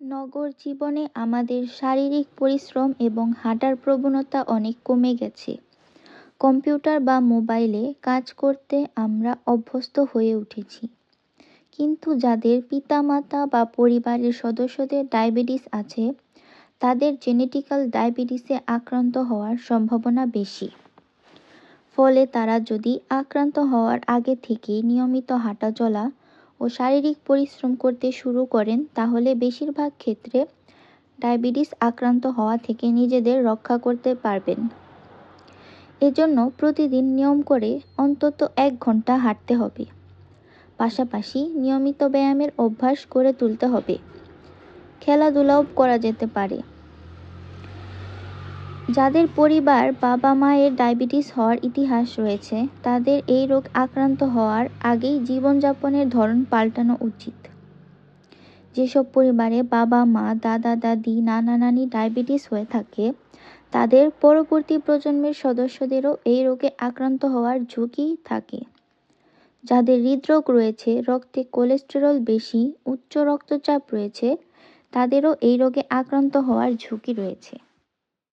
নগর জীবনে আমাদের শারীরিক পরিশ্রম এবং হাঁটার প্রবণতা অনেক কমে গেছে। কম্পিউটার বা মোবাইলে কাজ করতে আমরা অভ্যস্ত হয়ে উঠেছি। কিন্তু যাদের পিতামাতা বা পরিবারের সদস্যদের ডায়াবেটিস আছে, তাদের জেনেটিক্যাল ডায়াবেটিসে আক্রান্ত হওয়ার সম্ভাবনা বেশি। ফলে তারা যদি আক্রান্ত হওয়ার আগে থেকেই নিয়মিত হাঁটা চলা ও শারীরিক পরিশ্রম করতে শুরু করেন, তাহলে বেশিরভাগ ক্ষেত্রে ডায়াবেটিস আক্রান্ত হওয়া থেকে নিজেদের রক্ষা করতে পারবেন। এজন্য প্রতিদিন নিয়ম করে অন্তত এক ঘণ্টা হাঁটতে হবে। পাশাপাশি নিয়মিত ব্যায়ামের অভ্যাস করে তুলতে হবে। খেলাধুলাও করা যেতে পারে। যাদের পরিবার বাবা মায়ের ডায়াবেটিস হওয়ার ইতিহাস রয়েছে, তাদের এই রোগ আক্রান্ত হওয়ার আগেই জীবনযাপনের ধরন পাল্টানো উচিত। যেসব পরিবারে বাবা, মা, দাদা, দাদি, নানা, নানি ডায়াবেটিস হয়ে থাকে, তাদের পরবর্তী প্রজন্মের সদস্যদেরও এই রোগে আক্রান্ত হওয়ার ঝুঁকি থাকে। যাদের হৃদরোগ রয়েছে, রক্তে কোলেস্টেরল বেশি, উচ্চ রক্তচাপ রয়েছে, তাদেরও এই রোগে আক্রান্ত হওয়ার ঝুঁকি রয়েছে।